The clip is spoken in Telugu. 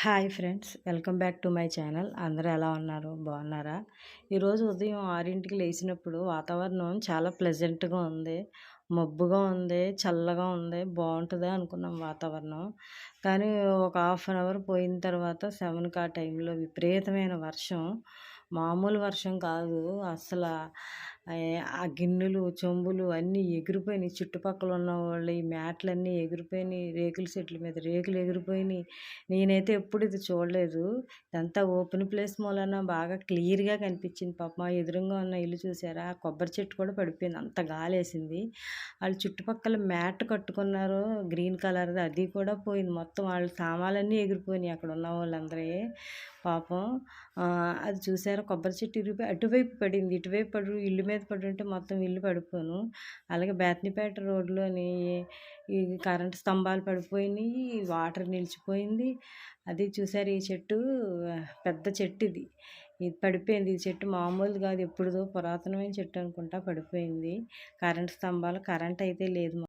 Hi friends welcome back to my channel. అందరూ ఎలా ఉన్నారు? బాగున్నారా? ఈరోజు ఉదయం ఆరింటికి లేచినప్పుడు వాతావరణం చాలా ప్లెజెంట్గా ఉంది. మబ్బుగా ఉంది చల్లగా ఉంది బాగుంటుంది అనుకున్నాం వాతావరణం. కానీ ఒక హాఫ్ అన్ అవర్ పోయిన తర్వాత సెవెన్కి ఆ టైంలో విపరీతమైన వర్షం. మామూలు వర్షం కాదు అసలు ఆ గిన్నెలు చెంబులు అన్నీ ఎగిరిపోయినాయి. చుట్టుపక్కల ఉన్న వాళ్ళు ఈ మ్యాట్లన్నీ ఎగిరిపోయినాయి. రేకుల చెట్ల మీద రేకులు ఎగిరిపోయినాయి. నేనైతే ఎప్పుడు ఇది చూడలేదు. ఇదంతా ఓపెన్ ప్లేస్ మూలన బాగా క్లియర్గా కనిపించింది. పాప ఎదురుగా ఉన్న ఇల్లు చూసారా? కొబ్బరి చెట్టు కూడా పడిపోయింది. అంత గాలేసింది. వాళ్ళు చుట్టుపక్కల మ్యాట్ కట్టుకున్నారు. గ్రీన్ కలర్ది. అది కూడా పోయింది. మొత్తం వాళ్ళ సామాన్లన్నీ ఎగిరిపోయినాయి అక్కడ ఉన్న వాళ్ళందరే. పాపం అది చూసారా? కొబ్బరి చెట్టు ఇరిగిపోయి అటువైపు పడింది. ఇటువైపు పడి ఇల్లు మీద పడి ఉంటే మొత్తం ఇల్లు పడిపోను. అలాగే బేతనిపేట రోడ్లోని ఈ కరెంట్ స్తంభాలు పడిపోయినాయి వాటర్ నిలిచిపోయింది. అది చూసారు ఈ చెట్టు? పెద్ద చెట్టు ఇది ఇది పడిపోయింది. ఈ చెట్టు మామూలు కాదు. ఎప్పుడుదో పురాతనమైన చెట్టు అనుకుంటా పడిపోయింది. కరెంట్ స్తంభాలు కరెంట్ అయితే లేదు